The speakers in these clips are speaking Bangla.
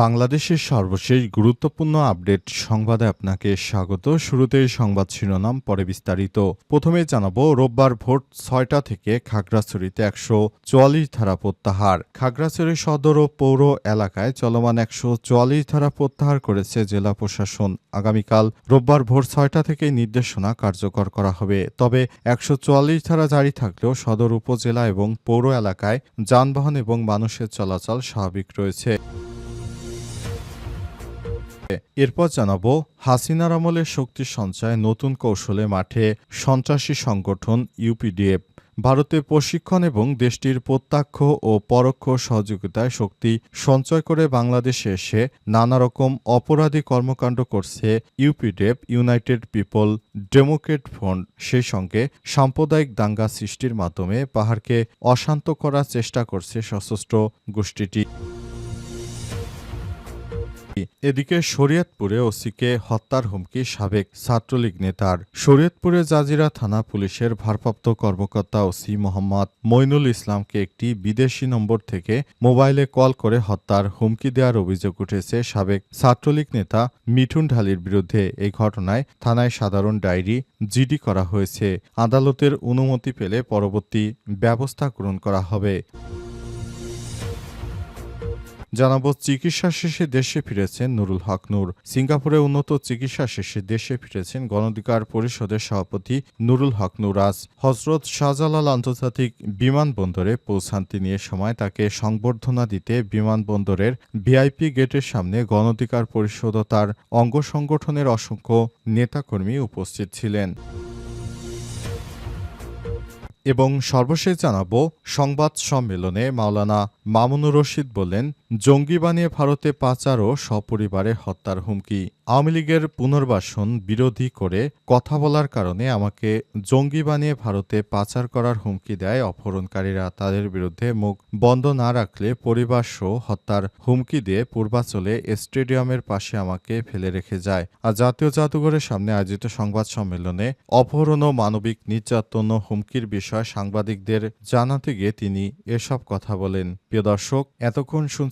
বাংলাদেশের সর্বশেষ গুরুত্বপূর্ণ আপডেট সংবাদে আপনাকে স্বাগত। শুরুতেই সংবাদ শিরোনাম, পরে বিস্তারিত। প্রথমে জানাব, রোববার ভোট ছয়টা থেকে খাগড়াছড়িতে একশো চুয়াল্লিশ ধারা প্রত্যাহার। খাগড়াছড়ি সদর ও পৌর এলাকায় চলমান একশো চুয়াল্লিশ ধারা প্রত্যাহার করেছে জেলা প্রশাসন। আগামীকাল রোববার ভোর ছয়টা থেকে নির্দেশনা কার্যকর করা হবে। তবে একশো চুয়াল্লিশ ধারা জারি থাকলেও সদর উপজেলা এবং পৌর এলাকায় যানবাহন এবং মানুষের চলাচল স্বাভাবিক রয়েছে। এরপর জানাব, হাসিনার আমলে শক্তি সঞ্চয় নতুন কৌশলে মাঠে সন্ত্রাসী সংগঠন ইউপিডিএফ। ভারতে প্রশিক্ষণ এবং দেশটির প্রত্যক্ষ ও পরোক্ষ সহযোগিতায় শক্তি সঞ্চয় করে বাংলাদেশে এসে নানা রকম অপরাধী কর্মকাণ্ড করছে UPDF, United People Democrat Front. সেই সঙ্গে সাম্প্রদায়িক দাঙ্গা সৃষ্টির মাধ্যমে পাহাড়কে অশান্ত করার চেষ্টা করছে সশস্ত্র গোষ্ঠীটি। এদিকে শরীয়তপুরে ওসিকে হত্যার হুমকি সাবেক ছাত্রলীগ নেতার। শরীয়তপুরে জাজিরা থানা পুলিশের ভারপ্রাপ্ত কর্মকর্তা ওসি মোহাম্মদ মইনুল ইসলামকে একটি বিদেশি নম্বর থেকে মোবাইলে কল করে হত্যার হুমকি দেওয়ার অভিযোগ উঠেছে সাবেক ছাত্রলীগ নেতা মিঠুন ঢালির বিরুদ্ধে। এই ঘটনায় থানায় সাধারণ ডায়েরি জিডি করা হয়েছে। আদালতের অনুমতি পেলে পরবর্তী ব্যবস্থা গ্রহণ করা হবে। জানাব, চিকিৎসা শেষে দেশে ফিরেছেন নুরুল হক নূর। সিঙ্গাপুরে উন্নত চিকিৎসা শেষে দেশে ফিরেছেন গণধিকার পরিষদের সভাপতি নুরুল হক নূর। আজ হজরত শাহজালাল আন্তর্জাতিক বিমানবন্দরে পৌঁছান তিনি। এ সময় তাকে সংবর্ধনা দিতে বিমানবন্দরের ভিআইপি গেটের সামনে গণধিকার পরিষদ ও তার অঙ্গ সংগঠনের অসংখ্য নেতাকর্মী উপস্থিত ছিলেন। এবং সর্বশেষ জানাব, সংবাদ সম্মেলনে মাওলানা মামুনুর রশিদ বলেন জঙ্গি বানিয়ে ভারতে পাচার ও সপরিবারে হত্যার হুমকি। আওয়ামী লীগের পুনর্বাসন বিরোধী করে কথা বলার কারণে আমাকে জঙ্গি বানিয়ে ভারতে পাচার করার হুমকি দেয় অপহরণকারীরা। তাদের বিরুদ্ধে মুখ বন্ধ না রাখলে পরিবার সহ হত্যার হুমকি দিয়ে পূর্বাচলে স্টেডিয়ামের পাশে আমাকে ফেলে রেখে যায়। আর জাতীয় জাদুঘরের সামনে আয়োজিত সংবাদ সম্মেলনে অপহরণ ও মানবিক নির্যাতন ও হুমকির বিষয়ে সাংবাদিকদের জানাতে গিয়ে তিনি এসব কথা বলেন। প্রিয় দর্শক, এতক্ষণ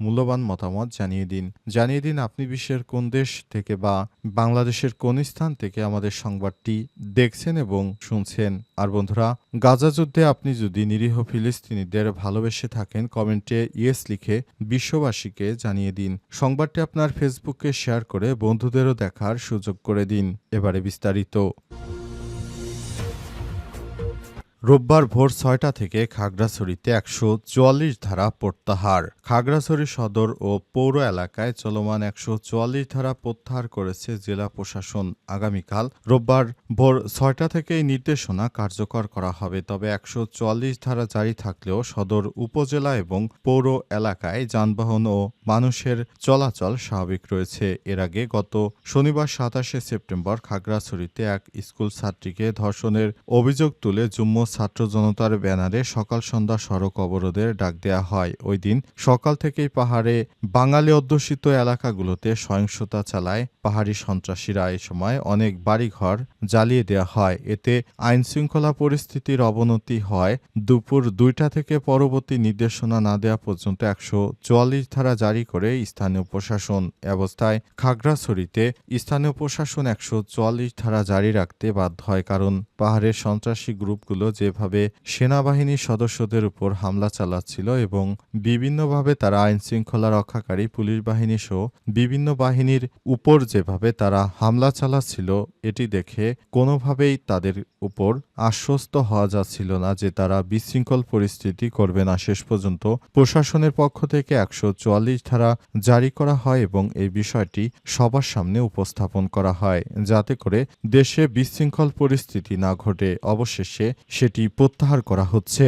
মূল্যবান মতামত জানিয়ে দিন। জানিয়ে দিন আপনি বিশ্বের কোন দেশ থেকে বা বাংলাদেশের কোন স্থান থেকে আমাদের সংবাদটি দেখছেন এবং শুনছেন। আর বন্ধুরা, গাজা যুদ্ধে আপনি যদি নিরীহ ফিলিস্তিনিদের ভালোবেসে থাকেন, কমেন্টে ইয়েস লিখে বিশ্ববাসীকে জানিয়ে দিন। সংবাদটি আপনার ফেসবুকে শেয়ার করে বন্ধুদেরও দেখার সুযোগ করে দিন। এবারে বিস্তারিত। রোববার ভোর ছয়টা থেকে খাগড়াছড়িতে একশো চুয়াল্লিশ ধারা প্রত্যাহার। খাগড়াছড়ি সদর ও পৌর এলাকায় চলমান একশো চুয়াল্লিশ ধারা প্রত্যাহার করেছে জেলা প্রশাসন। আগামীকাল রোববার ভোর ছয়টা থেকে এই নির্দেশনা কার্যকর করা হবে, তবে একশো চুয়াল্লিশ ধারা জারি থাকলেও সদর উপজেলা এবং পৌর এলাকায় যানবাহন ও মানুষের চলাচল স্বাভাবিক রয়েছে। এর আগে গত শনিবার সাতাশে সেপ্টেম্বর খাগড়াছড়িতে এক স্কুল ছাত্রীকে ধর্ষণের অভিযোগ তুলে জুম্ম ছাত্র জনতার ব্যানারে সকাল সন্ধ্যা সড়ক অবরোধের ডাক দেয়া হয়। ওই দিন সকাল থেকেই পাহাড়ে বাঙালি অধ্যুষিত এলাকাগুলোতে সহিংসতা চালায় পাহাড়ি সন্ত্রাসীরা। এ সময় অনেক বাড়িঘর জ্বালিয়ে দেওয়া হয়। এতে আইন শৃঙ্খলা পরিস্থিতির অবনতি হয়। দুপুর দুইটা থেকে পরবর্তী নির্দেশনা না দেওয়া পর্যন্ত একশো চুয়াল্লিশ ধারা জারি করে স্থানীয় প্রশাসন। অবস্থায় খাগড়াছড়িতে স্থানীয় প্রশাসন একশো চুয়াল্লিশ ধারা জারি রাখতে বাধ্য হয়। কারণ পাহাড়ের সন্ত্রাসী গ্রুপগুলো যেভাবে সেনাবাহিনীর সদস্যদের উপর হামলা চালাচ্ছিল এবং বিভিন্নভাবে তারা আইন শৃঙ্খলা রক্ষাকারী পুলিশ বাহিনী সহ বিভিন্ন বাহিনীর উপর যেভাবে তারা হামলা চালাচ্ছিল, এটি দেখে কোনোভাবেই তাদের উপর আশ্বস্ত হওয়া যাচ্ছিল না যে তারা বিশৃঙ্খল পরিস্থিতি করবে না। শেষ পর্যন্ত প্রশাসনের পক্ষ থেকে একশো চুয়াল্লিশ ধারা জারি করা হয় এবং এই বিষয়টি সবার সামনে উপস্থাপন করা হয়, যাতে করে দেশে বিশৃঙ্খল পরিস্থিতি না ঘটে। অবশেষে সেটি প্রত্যাহার করা হচ্ছে।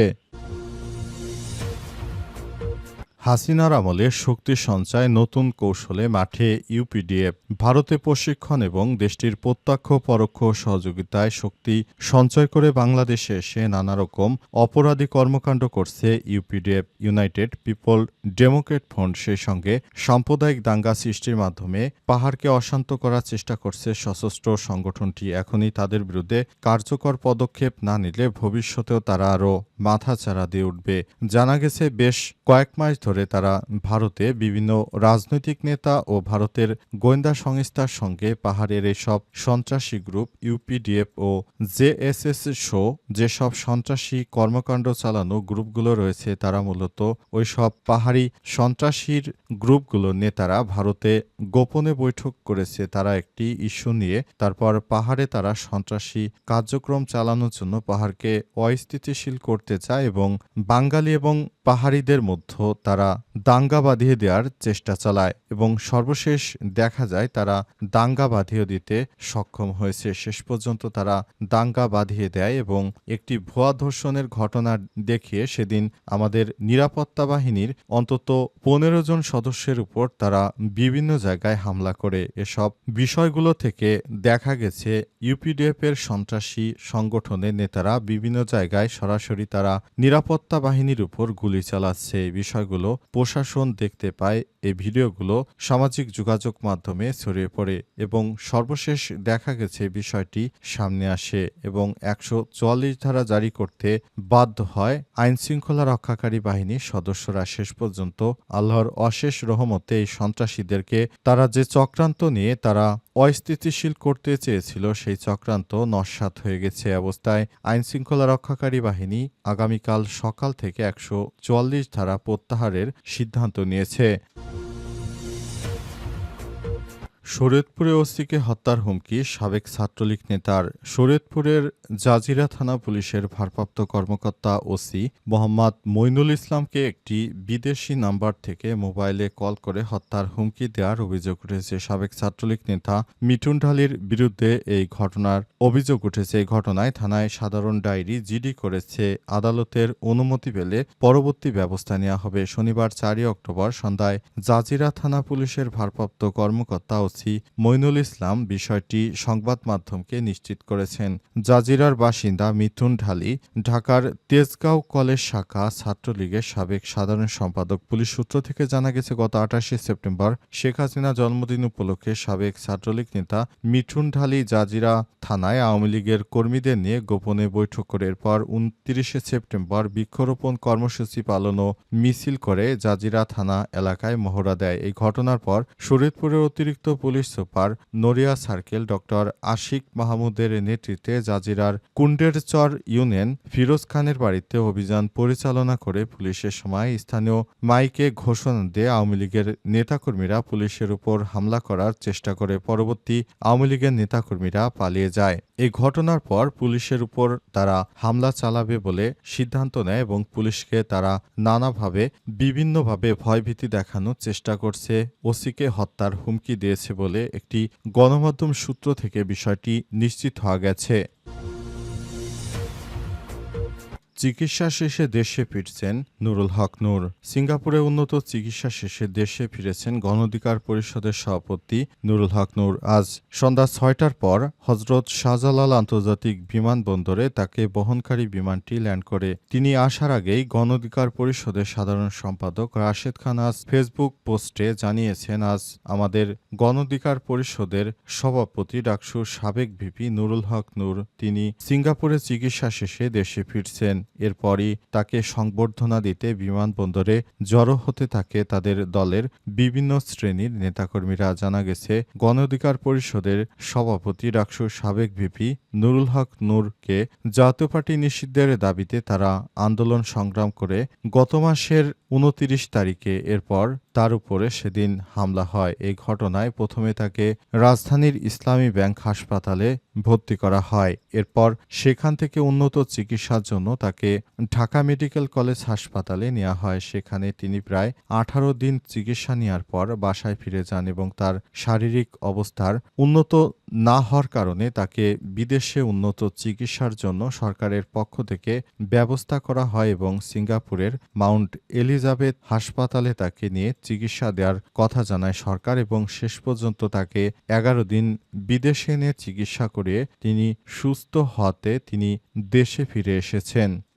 হাসিনার আমলে শক্তি সঞ্চয় নতুন কৌশলে মাঠে ইউপিডিএফ, ভারতে প্রশিক্ষণ এবং দেশটির প্রত্যক্ষ পরোক্ষ সহযোগিতায় শক্তি সঞ্চয় করে বাংলাদেশে এসে নানা রকম অপরাধী কর্মকাণ্ড করছে UPDF, United People Democrat Front. সেই সঙ্গে সাম্প্রদায়িক দাঙ্গা সৃষ্টির মাধ্যমে পাহাড়কে অশান্ত করার চেষ্টা করছে সশস্ত্র সংগঠনটি। এখনই তাদের বিরুদ্ধে কার্যকর পদক্ষেপ না নিলে ভবিষ্যতেও তারা আরও মাথাচাড়া দিয়ে উঠবে। জানা গেছে, বেশ কয়েক মাস ধরে তারা ভারতে বিভিন্ন রাজনৈতিক নেতা ও ভারতের গোয়েন্দা সংস্থার সঙ্গে পাহাড়ের এসব সন্ত্রাসী গ্রুপ ইউপিডিএফ ও জেএসএস শো যেসব সন্ত্রাসী কর্মকাণ্ড চালানো গ্রুপগুলো রয়েছে, তারা মূলত ওই সব পাহাড়ি সন্ত্রাসীর গ্রুপগুলোর নেতারা ভারতে গোপনে বৈঠক করেছে, তারা একটি ইস্যু নিয়ে। তারপর পাহাড়ে তারা সন্ত্রাসী কার্যক্রম চালানোর জন্য পাহাড়কে অস্থিতিশীল করতে চায় এবং বাঙালি এবং পাহাড়িদের মধ্যে তারা দাঙ্গা বাঁধিয়ে দেওয়ার চেষ্টা চালায় এবং সর্বশেষ দেখা যায় তারা দাঙ্গা বাঁধিয়ে দিতে সক্ষম হয়েছে। শেষ পর্যন্ত তারা দাঙ্গা বাঁধিয়ে দেয় এবং একটি ভুয়া ধর্ষণের ঘটনা দেখিয়ে সেদিন আমাদের নিরাপত্তা বাহিনীর অন্তত পনেরো জন সদস্যের উপর তারা বিভিন্ন জায়গায় হামলা করে। এসব বিষয়গুলো থেকে দেখা গেছে ইউপিডিএফ এর সন্ত্রাসী সংগঠনের নেতারা বিভিন্ন জায়গায় সরাসরি তারা নিরাপত্তা বাহিনীর উপর গুলি চালাচ্ছে। এই বিষয়গুলো প্রশাসন দেখতে পায়। এই ভিডিওগুলো সামাজিক যোগাযোগ মাধ্যমে ছড়িয়ে পড়ে এবং সর্বশেষ দেখা গেছে বিষয়টি সামনে আসে এবং একশো চুয়াল্লিশ ধারা জারি করতে বাধ্য হয় আইন শৃঙ্খলা রক্ষাকারী বাহিনীর সদস্যরা। শেষ পর্যন্ত আল্লাহর অশেষ রহমতে এই সন্ত্রাসীদেরকে তারা যে চক্রান্ত নিয়ে তারা অস্থিতিশীল করতে চেয়েছিল, সেই চক্রান্ত নস্বাত হয়ে গেছে। অবস্থায় আইন শৃঙ্খলা রক্ষাকারী বাহিনী আগামীকাল সকাল থেকে একশো চুয়াল্লিশ ধারা প্রত্যাহারের সিদ্ধান্ত নিয়েছে। শরীয়তপুরে ওসিকে হত্যার হুমকি সাবেক ছাত্রলীগ নেতার। শরীয়তপুরের জাজিরা থানা পুলিশের ভারপ্রাপ্ত কর্মকর্তা ওসি মোহাম্মদ মইনুল ইসলামকে একটি বিদেশি নাম্বার থেকে মোবাইলে কল করে হত্যার হুমকি দেওয়ার অভিযোগ উঠেছে। সাবেক ছাত্রলীগ নেতা মিঠুন ঢালির বিরুদ্ধে এই ঘটনার অভিযোগ উঠেছে। এই ঘটনায় থানায় সাধারণ ডায়েরি জিডি করেছে। আদালতের অনুমতি পেলে পরবর্তী ব্যবস্থা নেওয়া হবে। শনিবার চারই অক্টোবর সন্ধ্যায় জাজিরা থানা পুলিশের ভারপ্রাপ্ত কর্মকর্তা ওসি মইনুল ইসলাম বিষয়টি সংবাদ মাধ্যমকে নিশ্চিত করেছেন। জাজিরার বাসিন্দা মিথুন ঢালি ঢাকার তেজগাঁও কলেজ শাখা ছাত্রলীগের সাবেক সাধারণ সম্পাদক পুলিশ সূত্র থেকে জানা গেছে, গত আঠাশে সেপ্টেম্বর শেখ হাসিনা জন্মদিন উপলক্ষে সাবেক ছাত্রলীগ নেতা মিঠুন ঢালি জাজিরা থানায় আওয়ামী লীগের কর্মীদের নিয়ে গোপনে বৈঠক করে। এরপর উনত্রিশে সেপ্টেম্বর বৃক্ষরোপণ কর্মসূচি পালন ও মিছিল করে জাজিরা থানা এলাকায় মহড়া দেয়। এই ঘটনার পর শরীয়তপুরের অতিরিক্ত police super Naria circle doctor Ashik মাহমুদের নেতৃত্বে জাজিরার কুন্ডেরচর ইউনিয়ন ফিরোজ খানের বাড়িতে অভিযান পরিচালনা করে পুলিশের সময় স্থানীয় মাইকে ঘোষণা দিয়ে আওয়ামী লীগের নেতাকর্মীরা পুলিশের উপর হামলা করার চেষ্টা করে পরবর্তী আওয়ামী লীগের নেতাকর্মীরা পালিয়ে যায়। এই ঘটনার পর পুলিশের উপর তারা হামলা চালাবে বলে সিদ্ধান্ত নেয় এবং পুলিশকে তারা নানাভাবে, বিভিন্নভাবে ভয়ভীতি দেখানোর চেষ্টা করছে। ওসিকে হত্যার হুমকি দিয়েছে বলে একটি গণমাধ্যম সূত্র থেকে বিষয়টি নিশ্চিত হওয়া গেছে। চিকিৎসা শেষে দেশে ফিরছেন নুরুল হক নূর। সিঙ্গাপুরে উন্নত চিকিৎসা শেষে দেশে ফিরেছেন গণঅধিকার পরিষদের সভাপতি নুরুল হক নূর। আজ সন্ধ্যা ছয়টার পর হজরত শাহজালাল আন্তর্জাতিক বিমানবন্দরে তাকে বহনকারী বিমানটি ল্যান্ড করে। তিনি আসার আগেই গণঅধিকার পরিষদের সাধারণ সম্পাদক রাশেদ খান আজ ফেসবুক পোস্টে জানিয়েছেন, আজ আমাদের গণঅধিকার পরিষদের সভাপতি ডাকসুর সাবেক ভিপি নুরুল হক নূর। তিনি সিঙ্গাপুরে চিকিৎসা শেষে দেশে ফিরছেন। এরপরই তাকে সংবর্ধনা দিতে বিমানবন্দরে জড়ো হতে থাকে তাদের দলের বিভিন্ন শ্রেণির নেতাকর্মীরা। জানা গেছে গণ অধিকার পরিষদের সভাপতি ডাকসুর সাবেক ভিপি নুরুল হক নূরকে জাতীয় পার্টি নিষিদ্ধের দাবিতে তারা আন্দোলন সংগ্রাম করে গত মাসের উনতিরিশ তারিখে। এরপর তার উপরে সেদিন হামলা হয়। এই ঘটনায় প্রথমে তাকে রাজধানীর ইসলামী ব্যাংক হাসপাতালে ভর্তি করা হয়। এরপর সেখান থেকে উন্নত চিকিৎসার জন্য তাকে ঢাকা মেডিকেল কলেজ হাসপাতালে নেওয়া হয়। সেখানে তিনি প্রায় আঠারো দিন চিকিৎসা নেওয়ার পর বাসায় ফিরে যান এবং তার শারীরিক অবস্থার উন্নত না হওয়ার কারণে তাকে বিদেশে উন্নত চিকিৎসার জন্য সরকারের পক্ষ থেকে ব্যবস্থা করা হয় এবং সিঙ্গাপুরের মাউন্ট এলিজাবেথ হাসপাতালে তাকে নিয়ে চিকিৎসা দেওয়ার কথা জানায় সরকার এবং শেষ পর্যন্ত তাকে এগারো দিন বিদেশে এনে চিকিৎসা করে তিনি সুস্থ হতে তিনি দেশে ফিরে এসেছেন।